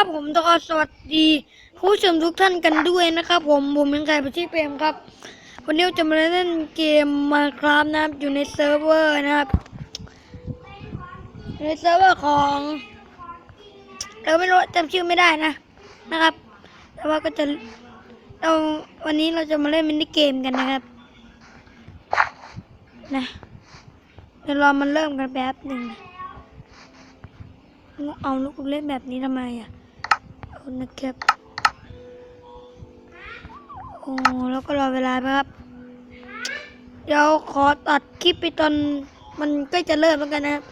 นะครับผมต้อสวัสดีผู้ชมทุกท่านกันด้วยนะครับผมผมเป็นใครประชิเปรมครับ วันนี้จะมาเล่นเกมมาครับนะครับอยู่ในเซิร์ฟเวอร์นะครับในเซิร์ฟเวอร์ของเราไม่รู้จำชื่อไม่ได้นะนะครับ แต่ว่าก็จะเราวันนี้เราจะมาเล่นมินิเกมกันนะครับนะเดี๋ยวรอมันเริ่มกันแป๊บหนึ่งนะเอาลูกเล่นแบบนี้ทำไมอะ เอานะครับ โอ้แล้วก็รอเวลาไหมครับ เดี๋ยวขอตัดคลิปไปตอนมันใกล้จะเริ่มแล้วกันนะครับ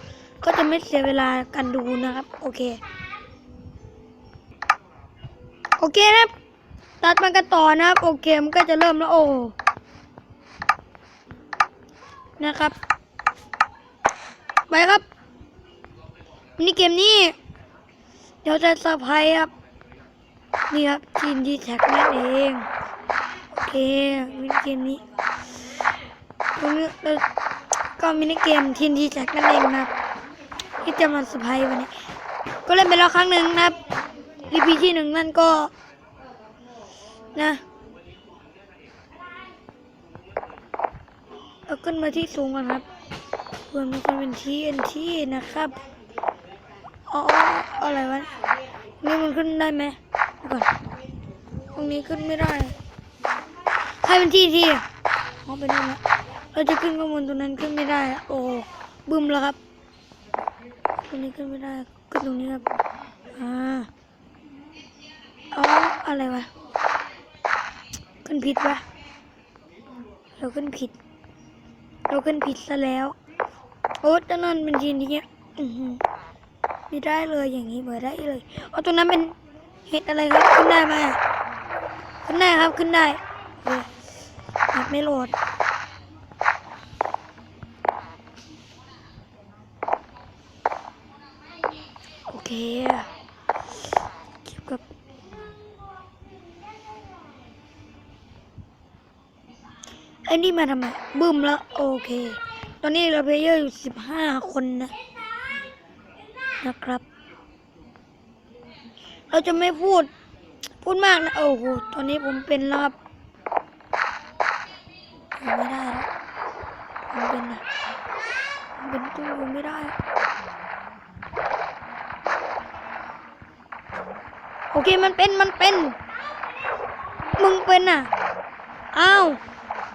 ก็จะไม่เสียเวลากันดูนะครับ โอเค โอเคนะครับ ตัดมากันต่อนะครับ โอเคมันก็จะเริ่มแล้วโอ้นะครับ ไปครับมินิเกมนี้ เดี๋ยวจะเซอร์ไพรส์ครับ นี่ครับทีมดีแท็กนั่นเอง โอเคมินิเกมนี้ตรงนี้เราก็มินิเกมทีมดีแท็กนั่นเองนะครับที่จะมาเซอร์ไพรส์วันนี้ ก็เล่นไปแล้วครั้งหนึ่งนะครับรีพีที่หนึ่งนั่นก็นะเอาขึ้นมาที่สูงก่อนครับเพื่อมันจะเป็นทีเอ็นทีนะครับอ๋ออะไรวะนี่มันขึ้นได้ไหม ก่อนตรงนี้ขึ้นไม่ได้ใครเป็นที่ที่อะอ๋อเป็นนั่นละเราจะขึ้นข้างบนตรงนั้นขึ้นไม่ได้โอ้บึ้มแล้วครับตรงนี้ขึ้นไม่ได้ขึ้นตรงนี้ครับอ่าอ๋ออะไรวะขึ้นผิดวะเราขึ้นผิด เราขึ้นผิดซะแล้วโอ้ตอนนั้นเป็นทีนี้อือไม่ได้เลยอย่างนี้ไม่ได้เลยเอาตรงนั้นเป็น เห็ดอะไรครับขึ้นได้ไหมขึ้นได้ครับขึ้นได้เคครับไม่โหลดโอเคเก็บกับไอ้นี่มาทำไมบึ้มแล้วโอเค ตอนนี้เราเพลเยอร์อยู่สิบห้าคนนะนะครับ เราจะไม่พูด พูดมากนะ โอ้โห ตอนนี้ผมเป็นแล้วครับผมไม่ได้แล้วผมเป็นนะผมเป็นตู้ผมไม่ได้ โอเค มันเป็น มันเป็น มึงเป็นอะ อ้าว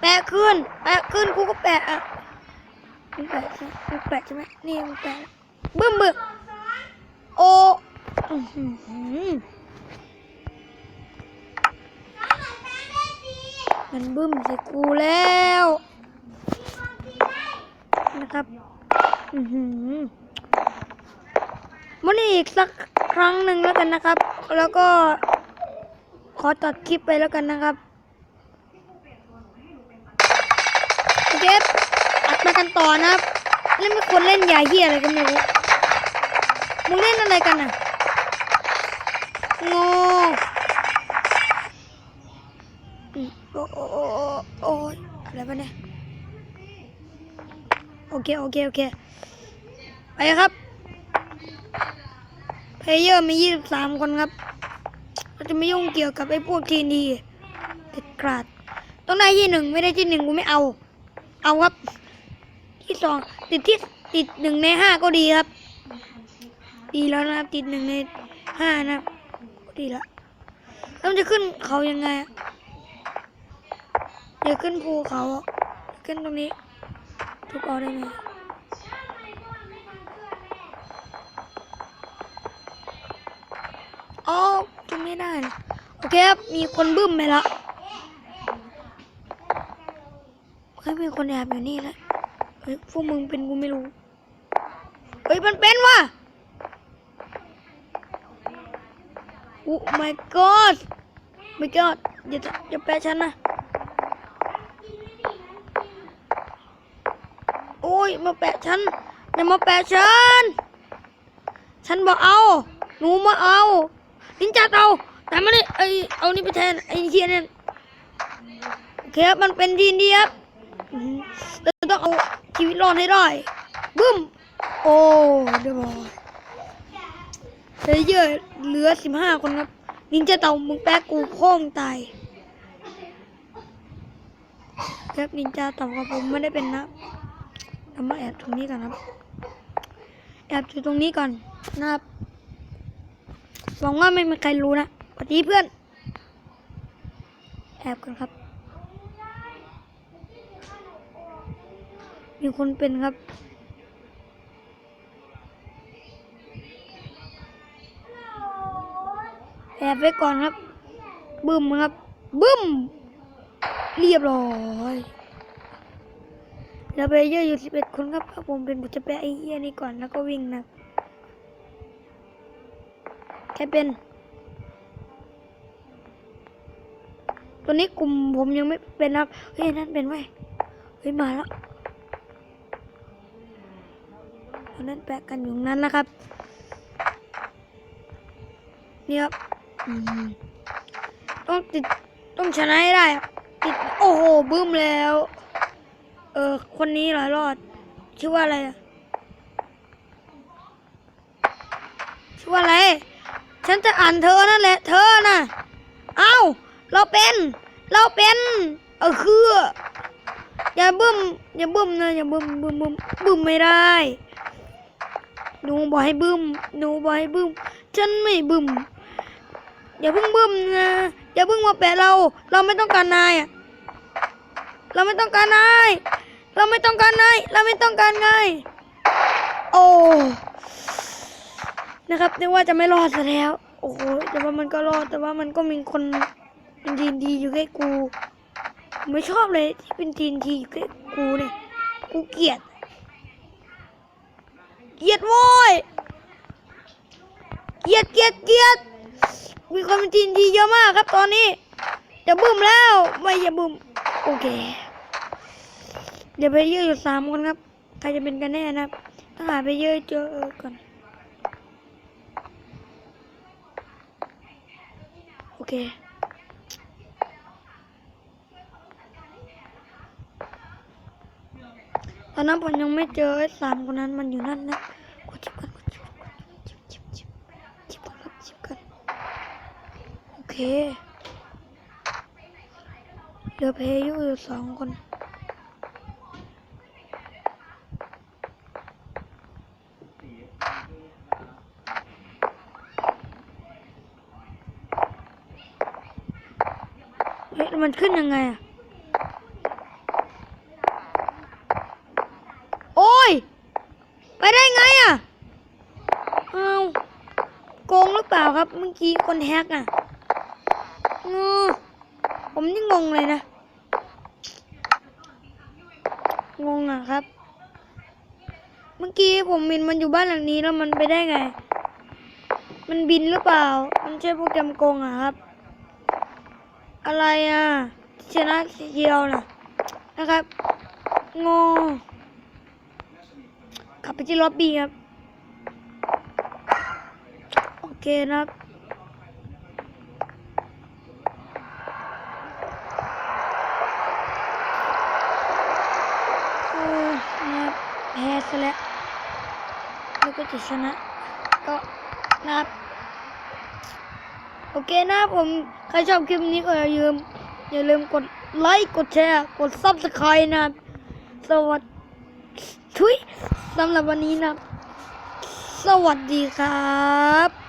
แปะขึ้น แปะขึ้น กูก็แปะอะมึงแปะใช่ไหมมึงแปะใช่ไหมนี่มึงแปะบึ้มบึ้มโอ้อื้อหือ มันบึ้มใส่กูแล้ว นะครับอือหือมันอีกสักครั้งหนึ่งแล้วกันนะครับ แล้วก็ขอตัดคลิปไปแล้วกันนะครับโอเคอัดมากันต่อนะครับเล่นไม่ควรเล่นยาเฮียอะไรกันไม่รู้มึงเล่นอะไรกันอะ งออืมโอ้โอ้โอ้โอ้ยอะไรปะเนี่ยโอเคโอเคโอเคไปครับเพลเยอร์มียี่สิบสามคนครับเราจะไม่ยุ่งเกี่ยวกับไอ้พวกทีนีเด็ดขาดต้องได้ที่หนึ่งไม่ได้ที่หนึ่งกูไม่เอา เอาครับ ที่สองติดที่ติดหนึ่งในห้าก็ดีครับ ดีแล้วนะครับ ติดหนึ่งในห้านะครับ ดีล้วแล้วมันจะขึ้นเขายังไงอะเดี๋ยวขึ้นภูเขาขึ้นตรงนี้ ทุบเอาได้ไหมอ๋อจะไม่ได้ โอเคครับ มีคนบึ้มไปแล้วเฮ้ยมีคนแอบอยู่นี่แหละเฮ้ยพวกมึงเป็นกูไม่รู้ เฮ้ยมันเป็นว่ะ โอ้ my god my god อย่าอย่าแปะฉันนะ โอ้ย มาแปะฉัน อย่ามาแปะฉัน ฉันบอกเอา หนูมาเอาลินจัดเอาแต่ไม่ได้ไอเอานี่ไปแทน ไอ้เทียเนี่ยโอเคครับ มันเป็นทีนดีครับเราต้องเอาชีวิตรอดให้ได้บึ้ม โอ้เดี๋ยวบอกเพลเยอร์ เหลือสิบห้าคนครับ นินจาเต่ามึงแป๊กกูโค้งตายครับนินจาเต่ากับผมไม่ได้เป็นนะเรามาแอบตรงนี้ก่อนครับ แอบอยู่ตรงนี้ก่อนนะครับหวังว่าไม่มีใครรู้นะสวัสดีเพื่อน แอบกันครับ มีคนเป็นครับ บไว้ก่อนครับ บึ้มครับ บึ้ม เรียบร้อยแล้วไปเยอะอยู่สิบเอ็ดคนครับผมเป็นบุตรแปะไอ้เหี้ยนี่ก่อนแล้วก็วิ่งนะใครเป็นตัวนี้กลุ่มผมยังไม่เป็นครับ เฮ้ยนั่นเป็นไว้เฮ้ยมาแล้วตอนนั้นแปะกันอยู่นั้นนะครับนี่ครับ ต้องติดต้องชนะให้ได้ ติด โอ้โหบึ้มแล้ว เออ คนนี้เหรอรอด ชื่อว่าอะไรชื่อว่าอะไร ฉันจะอ่านเธอนั่นแหละ เธอน่ะ เอ้า เราเป็น เราเป็น เออคือ อย่าบึ้ม อย่าบึ้มนะ อย่าบึ้มบึ้มบึ้มบึ้มไม่ได้หนูบอกให้บึ้มหนูบอกให้บึ้ม ฉันไม่บึ้ม อย่าเพิ่งบึ้มนะอย่าเพิ่งมาแปะเรา เราไม่ต้องการนายอะเราไม่ต้องการนาย เราไม่ต้องการนาย เราไม่ต้องการนายโอ้นะครับนึกว่าจะไม่รอดซะแล้ว โอ้โหแต่ว่ามันก็รอดแต่ว่ามันก็มีคนเป็นทีนทีอยู่ใกล้กู ไม่ชอบเลยที่เป็นทีนทีอยู่ใกล้กูเนี่ยกูเกลียดเกลียดโว้ยเกลียดเกลียดเกลียด มีคนเป็นทีนทีเยอะมากครับตอนนี้จะบึ้มแล้วไม่อย่าบึ้มโอเค เดี๋ยวไปเยอะอยู่สามคนครับ ใครจะเป็นกันแน่นะครับถ้าหาไปเยอะเจอก่อนโอเคตอนนั้นผมยังไม่เจอไอ้สามคนนั้นมันอยู่นั่นนะกดจิบกันกดจิบกันจิบจิบจิบจิบกันครับจิบกัน โอ เคเหลือเพย์อยู่สองคนเฮ้ยมันขึ้นยังไงอะโอ้ย ไปได้ไงอะเอาวโกงหรือเปล่าครับ เมื่อกี้คนแฮกอะ ผมนี่งงเลยนะ งงอะครับ เมื่อกี้ผมบินมันอยู่บ้านหลังนี้แล้วมันไปได้ไง มันบินหรือเปล่า มันใช่โปรแกรมโกงอะครับ อะไรอะชนะเดียวนะนะครับ งงกลับไปที่ล็อบบี้ครับ โอเคนะครับ โอ้ยนะครับแพ้ซะแล้วแล้วก็จะชนะ ก็นะครับโอเคนะผมใครชอบคลิปนี้ก็อย่าลืม อย่าลืมกดไลค์กดแชร์กดซับสไครต์นะสวัสดีทุยสำหรับวันนี้นะ สวัสดีครับ